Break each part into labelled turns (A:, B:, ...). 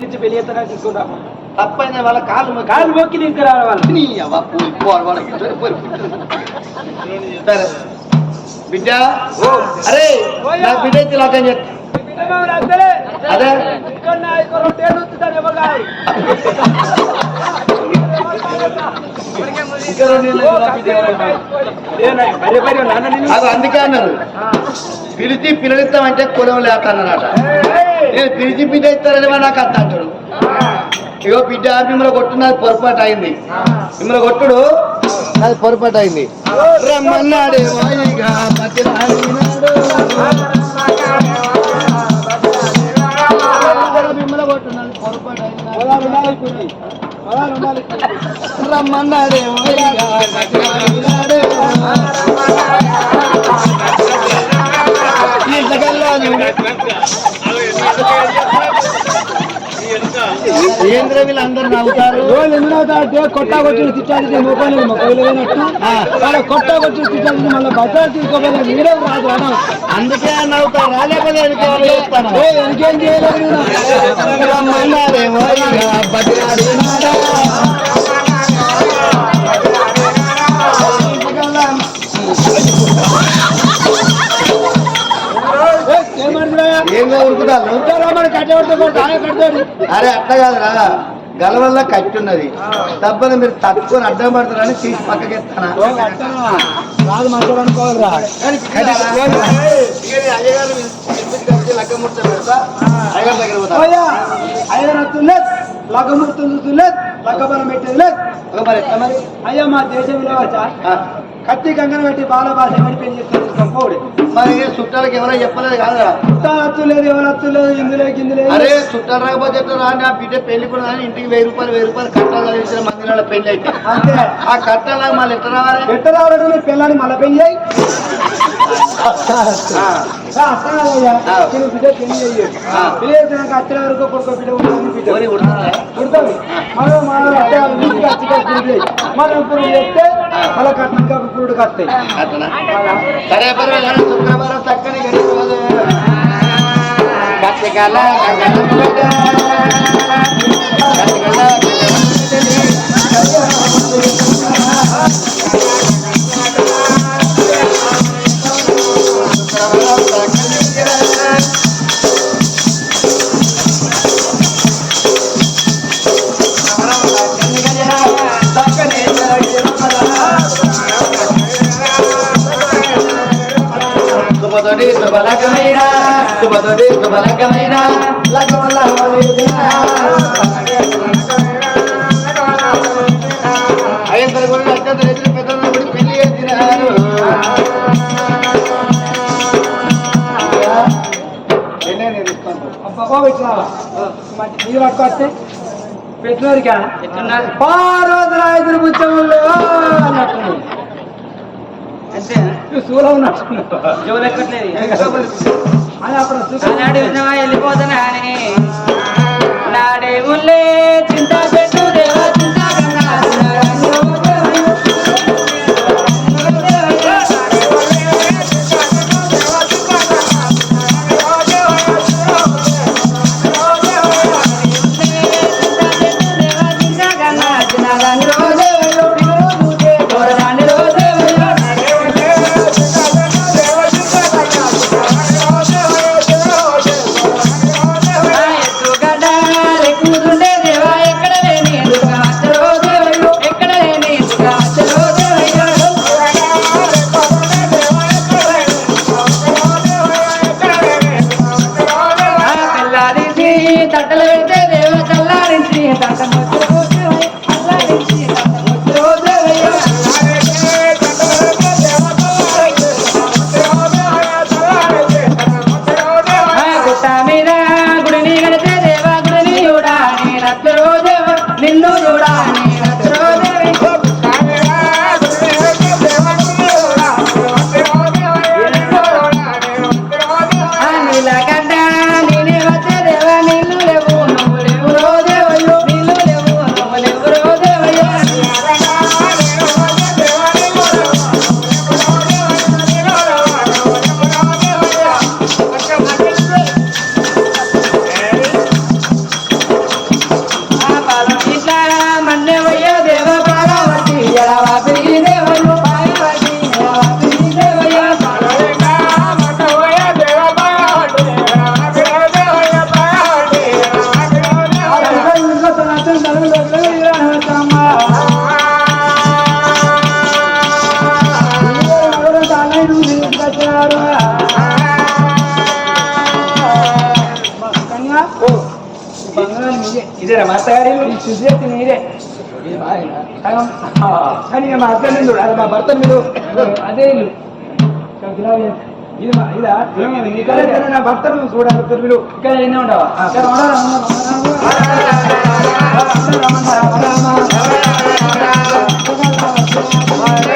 A: నుంచి పెళ్ళి చేస్తారా తీసుకురా
B: తప్పైన వాళ్ళ కాలు
A: కాలు మొక్కి తీసుకురావాలి వాళ్ళు
B: నీ అవ్వ పోయి పోరు వాళ్ళకి. సరే బిడ్డ. అరే. నా బిడ్డ లాగా చెప్తా అదే. అది అందుకే అన్నారు. పిలిచి పిల్లలిస్తామంటే కులం లేస్తానన్నట నేను పిలిచి బిడ్డ ఇస్తారని నాకు అర్థం అంటాడు. ఇగో బిడ్డ మిమ్మల్ని కొట్టున్నది పొరపాటు అయింది. మిమ్మల్ని కొట్టుడు అది పొరపాటు అయింది. రమ్మన్నాడే రమ్మన్నాడే ఏంద్ర వీళ్ళందరూ నవ్వుతారు
A: కొట్టా కొట్టి తిట్టాలి మొక్కలు మొక్కలు పోయినట్టు వాళ్ళ కొట్టా కొట్టి తిట్టాలి మళ్ళీ బజార్ తీసుకోవాలి మీరే రాదు అన్న
B: అందుకే నవ్వుతారు రాలేకపోతే వెనక
A: చేయలేదు
B: కట్టించుకోవాలి. ఇక నీ అయ్యగారు ఇంటికి వచ్చి లగ్గం ముడతాడు తెలుసా? అయ్యగారి దగ్గర పోతా.
A: అయ్యా ఆయన వస్తులేదు లగ్గముడుతుంది చూస్తులేదు లగ్గబలం పెట్టేది లేదు.
B: మరి మరి?
A: అయ్యా మా దేశం విలువచ్చా కత్తి కంకణ పెట్టి బాల భాష పెట్టి పెళ్ళి చేస్తాను పోడు
B: మరి చుట్టాలకి ఎవరో చెప్పలేదు కాదురా
A: అత్తు లేదు ఎవరు అత్తు లేదు ఇందులో గిందులో
B: అరే చుట్టాలు రాకపోతే ఎట్లా రా నా బిడ్డ పెళ్ళి కూడా కానీ ఇంటికి వెయ్యి రూపాయలు వెయ్యి రూపాయలు కట్టాలి తెలిసిన మందిరాల పెళ్ళి అయితే
A: అంతే
B: ఆ కట్టాల మళ్ళీ ఎట్లా రావాలి
A: ఎట్ట రావడం నీ పిల్లని మళ్ళీ పెళ్ళి చేయి
B: ఆ,
A: అత్తయ్యా
B: ఆ.
A: నేను బిడ్డ పెళ్ళి చెయ్యి
B: ఆ.
A: పెళ్ళి చేసినాక అత్తయ్య వరకు కొడుకో బిడ్డ ఉంటుంది బిడ్డ
B: ఎవరి ఉడతారా?
A: పుడతాడు మనం మన అత్తయ్య ఇంటికి వచ్చి పెళ్ళి చేయి మనం ఇప్పుడు చేస్తే మళ్ళీ కట్టినాక పురుడు కత్తాయి
B: సరే పర్వాలేదు శుక్రవారం చక్కని గడిచిపోదు శుభతోటి శుభలకమైన శుభతోటి శుభలకమైన లకమల్ల కూడా అత్యంత రైతులు పెద్దలను కూడా పెళ్ళి చేసినారు
A: అబ్బా పెట్టినావా మంచి అన్నట్టు
C: అంతే
A: నువ్వు సూలో ఉన్నట్టు అని? అప్పుడు
C: వెళ్ళిపోతున్నా నాడే చింత
A: బంగారం మీదే
C: ఇదేనా మా అత్తగారి
A: ఈ సుజేతి మీరే ఇది మా ఆయన. సగం. కానీ ఇక మా అత్త మీద అది మా భర్త మీద అదే ఇల్లు ఇక్కడ గులాబీ చెట్టు. ఇది మా ఇదా ఇక్కడ ఇక్కడ నా భర్తను చూడాలి మీరు
C: ఇక్కడ ఎన్ని ఉండవా
A: ఇక్కడ ఉండాలి, ఉండాలి,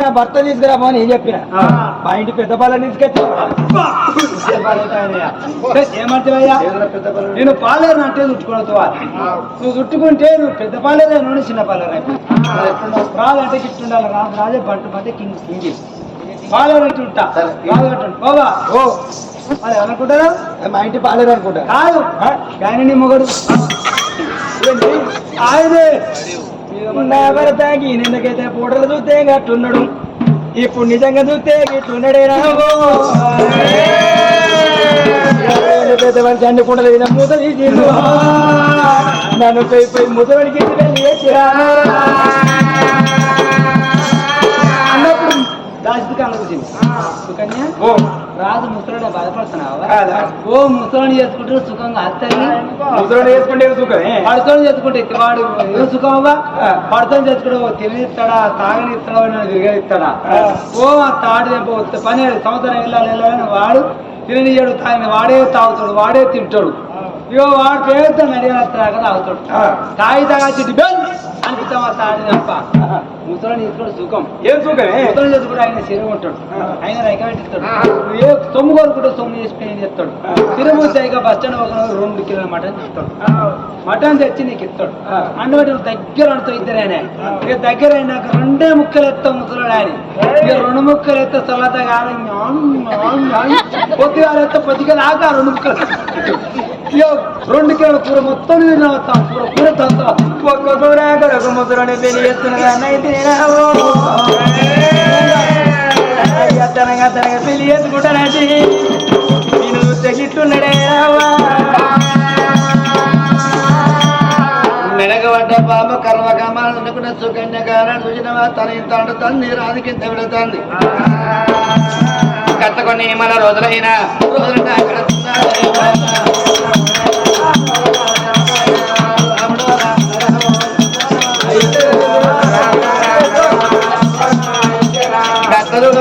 A: నా భర్త తీసుకురామో అని ఏం చెప్పిన. మా ఇంటి పెద్ద పాలని తీసుకొచ్చి. ఏమంటావయ్యా
B: దేవుడా పెద్ద పనులు.
A: నేను పాలేరు అంటే చుట్టుకోవద్దు నువ్వు చుట్టుకుంటే నువ్వు పెద్ద పాలేరు నుండి చిన్న పాలేరు. గిట్టు ఉండాలి. రాదు రాజే బంటు పడితే కింగ్ కింగి పాలేరు అంటే ఉంటా.
B: సరే.
A: రాదు అంటే బాబా ఓ. అది అనుకుంటారా మా ఇంటి పాలేరు అనుకుంటా. కాదు. కానీ నీ మొగడు? ఆయనే. నా భర్తకి నిన్నకైతే పూటలు చూస్తే గట్టున్నాడు. ఇప్పుడు నిజంగా చూస్తే గిట్టున్నాడే రాబో పెద్ద మనిషి అన్ని కుండలు మీద మూత తీసిండు. నన్ను పోయి పోయి ముసలికి అన్నప్పుడు దాచి అనుకుంటుంది సుకన్య? ఓ. రాజు ముసలుడే బాధపడుతున్నావా? ఓ ముసలిని చేసుకుంటే సుఖంగా అత్తని?
B: ముసలోడు వేసుకుంటే సుఖమే?
A: పడుకొని చేసుకుంటే వాడు ఏం సుఖం అవ్వా పడుకొని చేసుకుంటే తినిస్తాడా తాగనిస్తాడా అని తిరగనిస్తాడా ఓ ఆ తాడు తెంప పని సంవత్సరం వెళ్ళాలి వెళ్ళాలని వాడు తిననియడు తాగిన వాడే తాగుతాడు వాడే తింటాడు. ఇగో వాడు అడిగిన తాగ తాగుతాడు. తాగి తాగి అనిపిస్తాం ఆ తాడి తప్ప ముసలిని తీసుకుంటే సుఖం.
B: ఏం సుఖమే
A: ముసలి ఆయన ఉంటాడు. ఆయన రైకబెట్టిస్తాడు ఏ సొమ్ము కోరుకుంటే సొమ్ము చేసి పెయిన్ చేస్తాడు? సిరమూర్తి ఇక బస్ స్టాండ్ ఒక రెండు కిలోల మటన్ ఇస్తాడు మటన్ తెచ్చి నీకు ఇస్తాడు. అన్నమాట దగ్గర అంటావు ఇద్దరేనే ఇక దగ్గర అయినాక రెండే ముక్కలు ఎత్తావు ముసలాడు ఆయన. ఇక రెండు ముక్కలు ఎత్తే సొల్లత కాదు పొద్దుగా ఎత్తే పొద్దుగా దాకా రెండు ముక్కలు. రెండు కిలోల కూర మొత్తం నీళ్ళు కూర కూర ఒక్క కూర కొరకు ముసలాన్ని పెళ్ళి చేస్తున్నది అన్నైతే పెళ్ళి చేసుకుంటానంటే నేను చూస్తే గిట్టున్నాడే
B: మెడగబడ్డ పాప కర్మకామాలు అనుకున్న సుకన్య కారణం చూసినవా తన ఇంత అంటుంది రానికి ఇంత విడుతుంది గత కొన్ని మన రోజులైనా రోజులంటే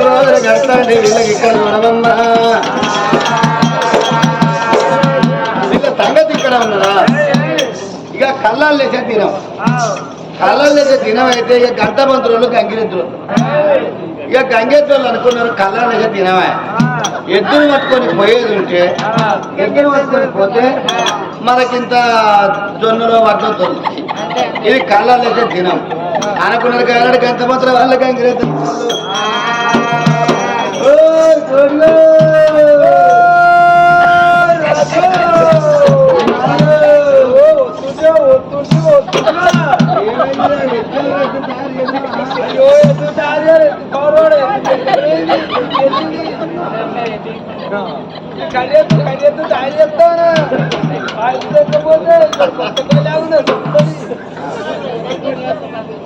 B: రోజులు గడతాండి వీళ్ళకి ఇక్కడ చూడమమ్మా వీళ్ళ సంగతి ఇక్కడ ఉన్నదా? ఇక కళ్ళాలు లేచే తినం కళ్ళాలు లేచే తినం అయితే ఇక గంట మంత్రులు గంగిరెద్దులు. ఇక గంగెద్దులు అనుకున్నారు కళ్ళాలు లేచే తినవా ఎద్దులు పట్టుకొని పోయేది ఉంటే ఎద్దులు పట్టుకొని పోతే మనకింత జొన్నలో వడ్డం దొరుకుతాయి ఇది కళ్ళాలు లేచే తినం అనుకున్నారు కానీ గంట మంత్రులు వాళ్ళ గంగిరెద్దులు ఓయ్ గోడ్లో!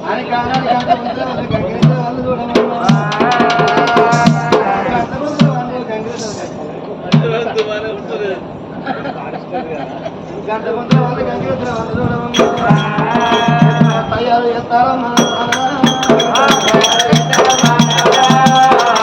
B: అని కానాడు గంట మంత్రులు వాళ్ళు చూడమమ్మా. వాళ్ళు చూడమన్నా గంట వాళ్ళు చూడమమ్మా. తయారు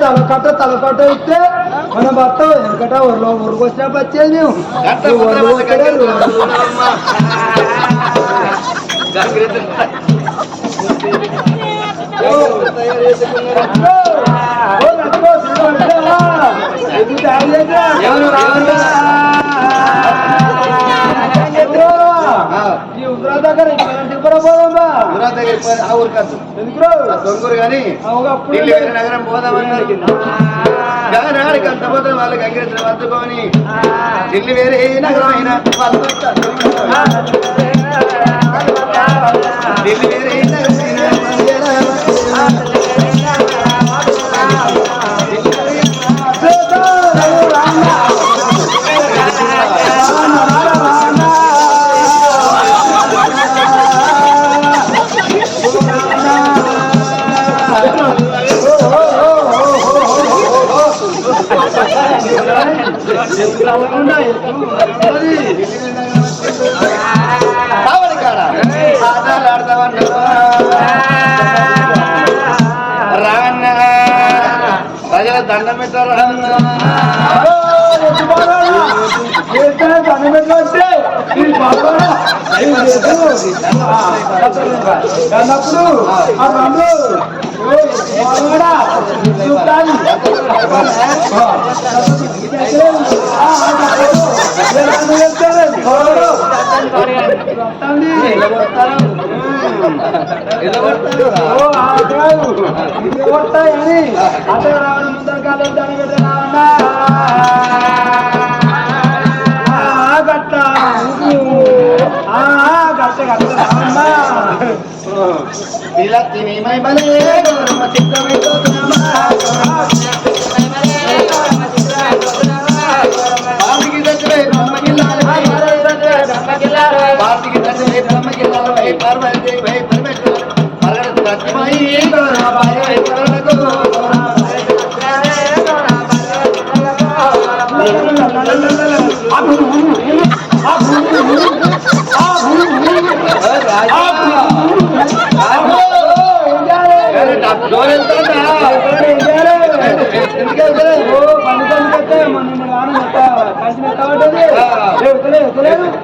A: తలకట్ట తలకట్ట ఇస్తే మన భర్త వెనకట ఊర్లో ఊరికి వచ్చినప్పుడు వచ్చేది మేము
B: జాగ్రత్త పోయి ఆ ఊరు కాదు దొంగూరు కానీ
A: అప్పుడు
B: ఢిల్లీ వేరే నగరం పోదామన్నారు గానాడికి అంత పోతే వాళ్ళకి అంగిరించిన వద్దుకొని ఢిల్లీ వేరే నగరం అయినా వాళ్ళు. ఢిల్లీ వేరే నగరం కావలి కాడ ఆటలు ఆడతామన్నావా? రాన్న ప్రజల దండం
A: అన్నప్పుడు ఆ రంగు వస్తాయని అదే రావడం ముందర కాదు దాని మీద రావన్నా గట్ట ఆ గట్ట గట్ట.
B: తిని మై బలే గౌరమ్మ చిత్తమై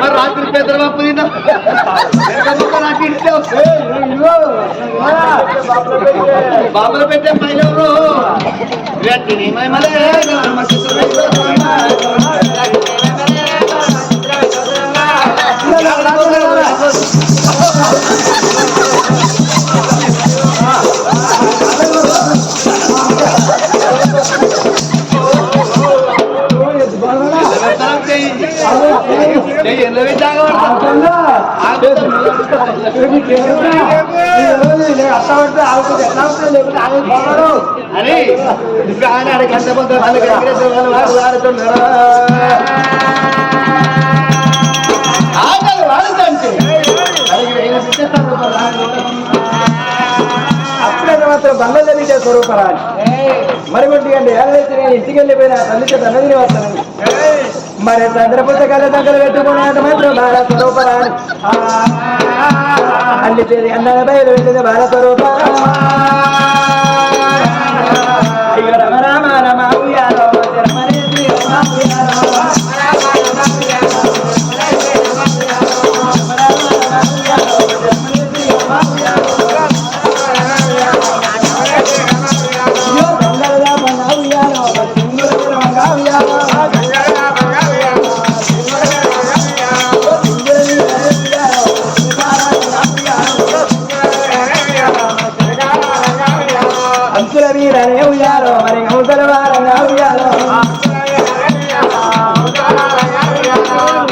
B: మరి రాత్రి పెద్దరబాబు తిన్నా బాబులు పెట్టే పైలెవరు గట్టిని మహిమలే
A: లేదు, నీకు ఎట్లా లేకపోతే ఆగిపోతారు
B: అని ఇప్పుడు ఆయన ఆడికి ఎంత వాళ్ళు ఆటలు
A: అప్పుడే మాత్రం బండలు బిడ్డ స్వరూపరాజు. మరి కొట్టి అంటే ఏదైతే నేను ఇంటికి వెళ్ళిపోయిన తల్లి చేత తల్లిని వస్తానండి మరి చంద్ర పుస్తకాలు దగ్గర పెట్టుకునే అంత మాత్రం బాల స్వరూపరాని అల్లి పేరు అన్న బయలు వెళ్ళింది బాల స్వరూప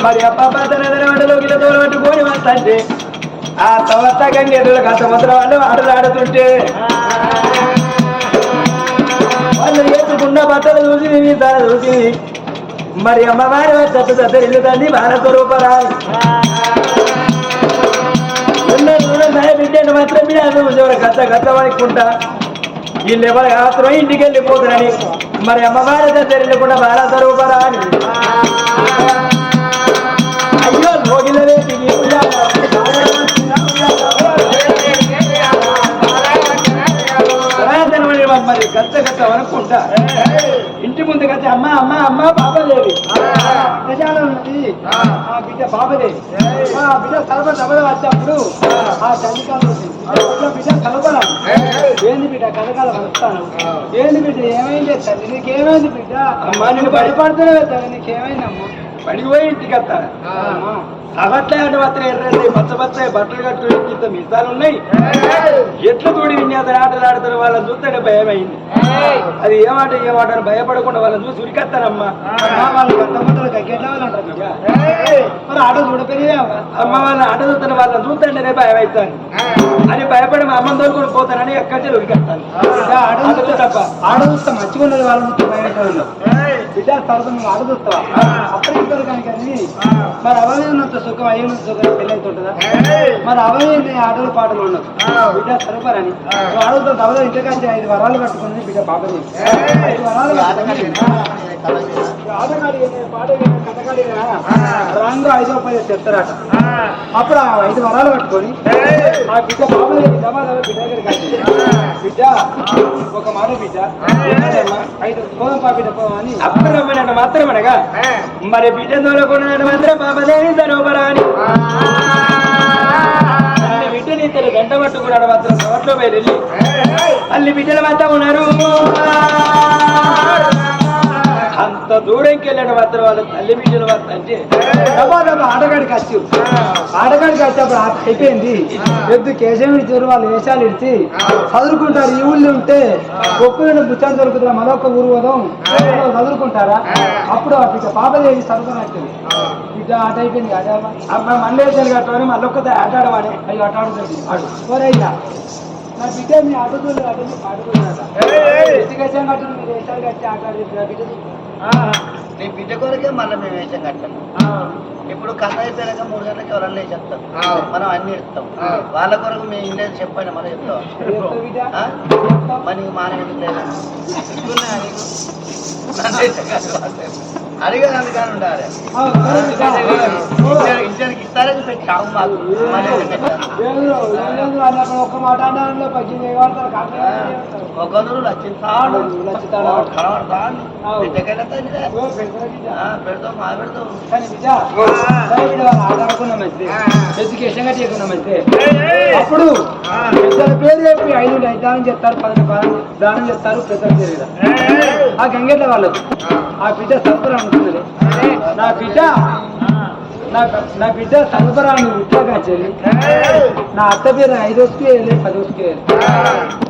A: మరి అప్పపతన వంటలు గిల తోలు పట్టుకొని వస్తంటే ఆ తవత్త గంగేరుల గత ముద్ర వాళ్ళు ఆటలు ఆడుతుంటే వాళ్ళు వేసుకున్న బట్టలు చూసి నీ తల చూసి మరి అమ్మవారి చెత్త చెత్త ఇల్లు తంది భారత రూపరాలు బిడ్డను మాత్రం మీద గత గత వాడుకుంటా వీళ్ళు ఎవరు ఆత్రం ఇంటికి వెళ్ళిపోతున్నారని మరి అమ్మవారి దగ్గర వెళ్ళకుండా భారత రూపరాని అయ్యో మరి గత గత అనుకుంటా ఇంటి ముందు గత అమ్మ అమ్మ అమ్మ బాబాదేవి ఉన్నది ఆ. బిడ్డ బాబాదేవి ఆ. బిడ్డ సర్వ సభలో వచ్చేప్పుడు ఆ. చండికాలు బిడ్డ కలపలా ఏంది బిడ్డ కనకాల వస్తాను ఏంది బిడ్డ ఏమైంది తల్లి నీకేమైంది బిడ్డ అమ్మా నేను బయటపడుతున్నా తల్లి నీకేమైందమ్మా పడికి పోయి ఇంటికి వస్తా. అవట్లే అంటే మాత్రం ఎర్రండి పచ్చ పచ్చ బట్టలు కట్టు ఇంత మిసాలు ఉన్నాయి. ఎట్లా తోడి విన్యాసాలు ఆటలు ఆడతారు వాళ్ళని చూస్తే భయం అయింది అది ఏమాట ఏమాట అని భయపడకుండా వాళ్ళని చూసి ఉరికెత్తానమ్మా వాళ్ళు గంట ముద్దలు గగ్గెట్ల వాళ్ళు అంటారు బిడ్డ. మరి ఆటో చూడపోయి అమ్మ. వాళ్ళని ఆటో చూస్తాను వాళ్ళని చూస్తుంటేనే భయం అవుతాను అని భయపడి మా అమ్మని తోలుకొని పోతానని ఎక్కడి ఉరికెత్తాను. ఆటో తప్ప. ఆటో చూస్తా మంచిగా ఉన్నది వాళ్ళని చూస్తే బిడ్డ తర్వాత చూస్తావా? అప్పుడు ఇద్దరు కనుక మరి అవన్నీ ఉన్నంత సుఖం అయ్యి సుఖం పెళ్ళి అవుతుంటుందా మరి అవన్నీ ఆటలు పాటలు ఉండదు బిడ్డ సరిపరని నువ్వు దవద ఇంటికంటే ఐదు వరాలు కట్టుకుని బిడ్డ పాపది ఐదు వరాలు ఆటగాడి పాట కథగాడి రంగు ఐదో పది తెస్తారట అప్పుడు ఆ ఐదు వరాలు పట్టుకొని ఆ బిడ్డ బాబు జమాదారు బిడ్డ వచ్చింది. బిడ్డ ఒక మాట బిడ్డ? ఐదు పోదాం పా బిడ్డ పోదాం అని అప్పుడు రమ్మనంట మాత్రం అనగా మరి బిడ్డ దూరకుండా మాత్రం బాబదేవి సరోబరాని బిడ్డని ఇద్దరు గంట పట్టుకున్నాడు మాత్రం సవట్లో పోయి వెళ్ళి. అల్లి బిడ్డలు మాత్రం ఉన్నారు. అంత దూరంకి వెళ్ళాడు మాత్రం వాళ్ళు తల్లి బిడ్డలు మాత్రం అంటే ఆటగాడికి వచ్చి ఆటగాడికి వచ్చేప్పుడు అయిపోయింది. ఎద్దు కేశం ఇచ్చారు వాళ్ళు వేషాలు ఇడిచి చదువుకుంటారు. ఈ ఊళ్ళో ఉంటే ఒక్కరిని బుచ్చాలు దొరుకుతున్నా మరొక ఊరు వదం చదువుకుంటారా? అప్పుడు ఆ బిడ్డ పాపదేవి చదువుకున్నట్టుంది బిడ్డ ఆట అయిపోయింది ఆట అమ్మ మల్లేశాలు కట్టమని మళ్ళొక్క ఆట ఆడమని అవి ఆట ఆడుతుంది ఆడు. ఓరయ్యా నా బిడ్డ మీ ఆటోతో పాడుకున్నాడు ఎడ్యుకేషన్ కట్టను మీరు వేషాలు కట్టి ఆట ఆడి బిడ్డ
B: నీ బిడ్డ కొరకే మళ్ళీ మేము వేసాం కట్టాం. ఇప్పుడు కథ అయిపోయాక మూడు గంటలకి ఎవరన్నా లేచేస్తాం మనం అన్ని ఇస్తాం. వాళ్ళ కొరకు మేము ఇంగ్లీష్ చెప్పండి మనం చెప్తాం.
A: చేస్తావు బిడ్డ
B: ఉండాలి ఇస్తారని పెట్టాము మాకు.
A: ఒక్క మాట
B: ఒకరు లచ్చిస్తాడు. కనబడతాడు? పెడతాం మా పెడతాం.
A: అప్పుడు పెద్దల పేరు చెప్పి ఐదు దానం చేస్తారు పది దానం చేస్తారు పెద్దల పేరు ఆ గంగెట్ల వాళ్ళకు ఆ. బిడ్డ సరఫరా అనుకున్నది నా బిడ్డ నా నా బిడ్డ సరఫరాను ఉట్టాగా చెల్లి నా అత్త పేరు ఐదోసుకు వేయలే పదోసుకు వేయలే.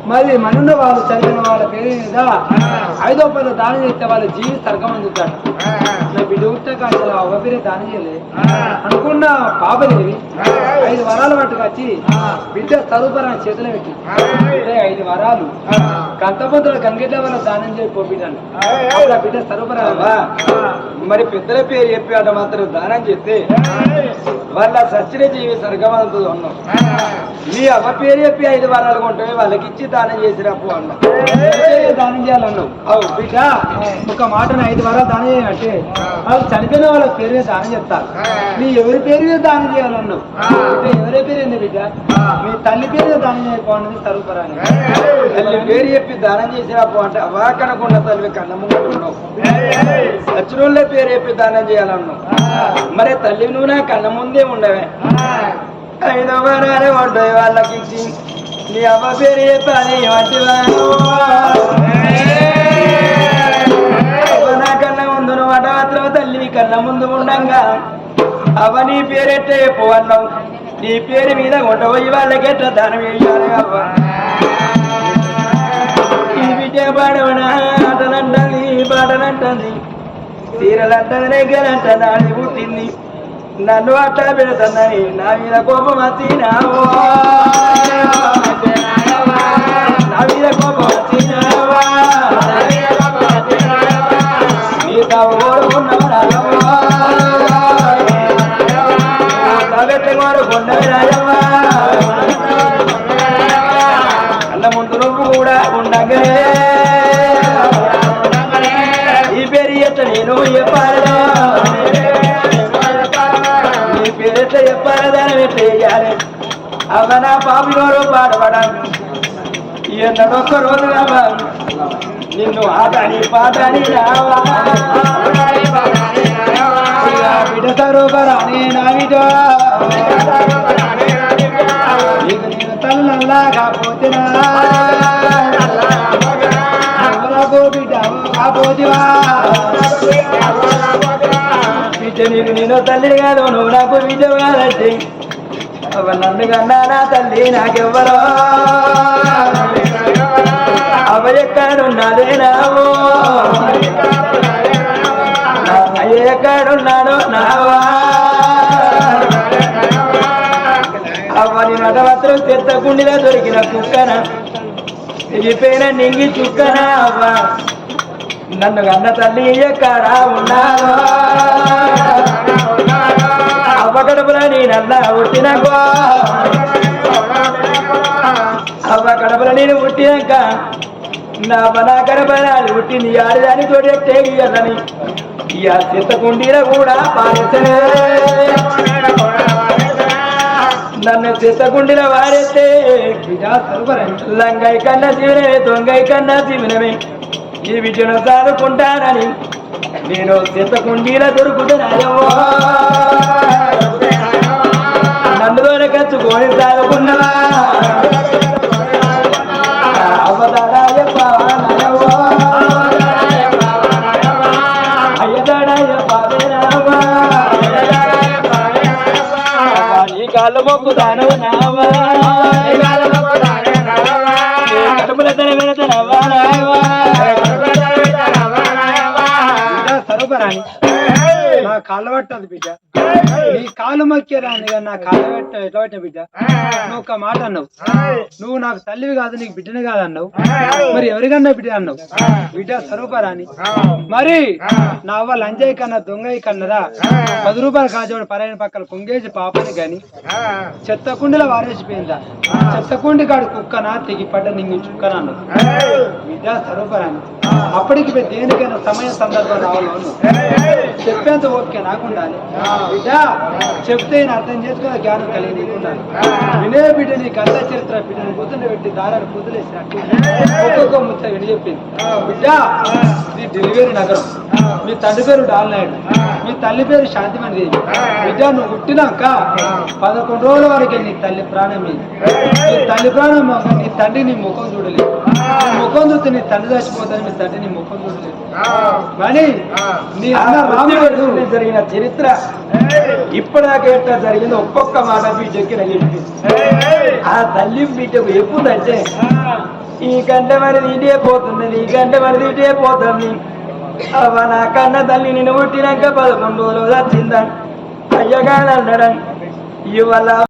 A: మరి మనున్న వాళ్ళు చదివిన వాళ్ళ పేరు మీద ఐదో పది దానం చేస్తే వాళ్ళ జీవి సర్గం అందుతాడు నా బిడ్డ ఉట్టాగా కాదు అవ్వ పేరే దానం చేయలే. అనుకున్న పాపలేవి ఐదు వరాలు పట్టుకొచ్చి బిడ్డ సరఫరా చేతిలో పెట్టి ఐదు వరాలు. కంతపొద్దులు గంగెడ్డ వల్ల దానం చేయి బిడ్డను అప్పుడు ఆ బిడ్డ సరఫరా
D: మరి పెద్దల పేరు చెప్పి అట మాత్రం దానం చేస్తే వాళ్ళ సచ్చిన జీవి స్వర్గవంతులు ఉన్నాం. నీ అవ్వ పేరు చెప్పి ఐదు వారాలు కొంటే వాళ్ళకి ఇచ్చి దానం చేసిరాపు అన్నాం.
A: ఏ దానం చేయాలన్నావు? అవు బిడ్డ ఒక మాటను ఐదు వారాలు దానం చేయాలంటే వాళ్ళు చనిపోయిన వాళ్ళ పేరు మీద దానం చెప్తారు నీ ఎవరి పేరు మీద దానం చేయాలన్నావు? ఎవరి పేరు ఏంది బిడ్డ? మీ తల్లి పేరు మీద దానం చేయకపోవడం సరుపరాని
D: తల్లి పేరు చెప్పి దానం చేసిరాపు అంటే అవాకనకుండా తల్లి కన్న ముందున్నావు సచ్చినోళ్ళ పేరు చెప్పి దానం చేయాలన్నావు. మరి తల్లి నువ్వు నా కన్న ముందే ఉండవే. ఐదో వారాలే ఉంటాయి వాళ్ళకి నీ అవ్వ పేరు చెప్పాలి వంటివా అవ్వ నా కన్నా ముందు నువ్వు మాత్రం తల్లి కన్న ముందు ఉండంగా అవ్వ నీ పేరెట్ట చెప్పు అన్నావు నీ పేరు మీద ఉండబోయి వాళ్ళకి ఎట్లా దానం వేయాలి అవ్వ ఈ బిడ్డ పాడవనా ఆటనంటుంది పాటనంటుంది చీరలంటది నెగ్గలంట నాడి పుట్టింది నన్ను అట్ట పెడుతుందని నా మీద కోపం వచ్చినావో? నా మీద కోపం వచ్చినావా? నీ తవ్వోడు ఉన్నవరాయవ్వా తగెత్తగోడు కొండవరాయవ్వా అన్న ముందు నువ్వు కూడా ఉండగే ఈ పేరు ఎట్ట నేను చెప్పాలా అవ నా పాపి నోరు పాడబడాను ఎన్నడొక్క రోజు రావా నిన్ను ఆటని పాటని రావా.
A: ఇక బిడ్డ సరూపరాని నా బిడ్డ నీకు తల్లల్లా కాపోతేనా బిడ్డ కాపోతివా
D: బిడ్డ నీకు నేను తల్లి కాదు నువ్వు నాకు బిడ్డ కాదంటే నన్ను కన్నా నా తల్లి నాకెవ్వరో? అవ ఎక్కడున్నదే నావో? నా ఎక్కడున్నాడో నావా? అవ్వని నటవత్రం చెత్త గుండెలో దొరికిన కుక్కన వెళ్ళిపోయిన నింగి చుక్కన అవ్వ. నన్ను కన్న తల్లి ఎక్కడా ఉన్నావా? అవ్వ నేనల్లా పుట్టినకో అవ్వ కడుపులో నేను ఉట్టినాక నా బలా కడపడాలి ఉట్టింది ఆడదాని తోటి ఎట్టేయాలని ఇక చిత్తకుండీల కూడా పారేసే నన్ను చెత్త కుండీలో లంగై కన్నా శివనమే దొంగై కన్నా శివనమే ఈ విజయం సాదుకుంటానని నేను చెత్త కుండీల దొరుకుతున్నాయో నన్ను దొరకచ్చుకొని సాదుకున్నవా అవతారాయ పావనయవో అయ్యదాడాయ పావేనావా నీ కాళ్ళు మొక్కుతాను నీ
A: కాళ్ళ పట్టదు బిడ్డ. నీ కాలు మొక్కేరాని నా కాళ్ళు పెట్ట ఎట్లా పెట్టిన బిడ్డ? నువ్వు ఒక మాట అన్నావు. నువ్వు నాకు తల్లివి కాదు నీకు బిడ్డని కాదు అన్నావు. మరి ఎవరికన్నా బిడ్డ అన్నావు? బిడ్డ స్వరూపరాని మరి నా అవ్వ లంజయ్య కన్నా దొంగయ్య కన్నదా పది రూపాయలు కాజోడు పరాయన పక్కన కొంగేసి పాపని గాని చెత్త కుండీలో వారేసిపోయిందా? చెత్త కుండి కాడు కుక్కనా తెగి పడ్డ నింగి చుక్కనా అన్నావు? బిడ్డ స్వరూపరాని అప్పటికి దేనికైనా సమయ సందర్భం రావాలో చెప్పేంత ఓకే నాకు ఉండాలి బిడ్డ చెప్తే నేను అర్థం చేసుకున్న జ్ఞానం కలిగి నీకు ఉండాలి వినే బిడ్డ చరిత్ర బిడ్డను పొద్దున పెట్టి దారాన్ని పొద్దులేసినట్టు ఒక్కొక్క ముచ్చ విని చెప్పింది. బిడ్డ ఇది డెలివరీ నగరం మీ తండ్రి పేరు డాల్నాయుడు మీ తల్లి పేరు శాంతిమణి దేవి. బిడ్డ నువ్వు పుట్టినాక పదకొండు రోజుల వరకు నీ తల్లి ప్రాణం మీద. నీ తల్లి ప్రాణం నీ తండ్రి నీ ముఖం చూడలేదు. ముఖం చూస్తే నీ తండ్రి చచ్చిపోతాను మీ తండ్రి నీ ముఖం చూడలేదు కానీ నీ
D: ఆ
A: అన్న రాముడు
D: రాముడు జరిగిన చరిత్ర. ఇప్పటిదాకా జరిగింది ఒక్కొక్క మాట బీటెక్కి నగిలింది ఆ తల్లి బీటకు ఎప్పుడంటే ఈ గంట మరి ఇటే పోతున్నది ఈ గంట మరి ఇటే పోతుంది. అవ్వ నా కన్న తల్లి నిన్ను పుట్టినాక పదకొండు రోజులు వచ్చిందని అయ్యగాడు అన్నాడని ఇవాళ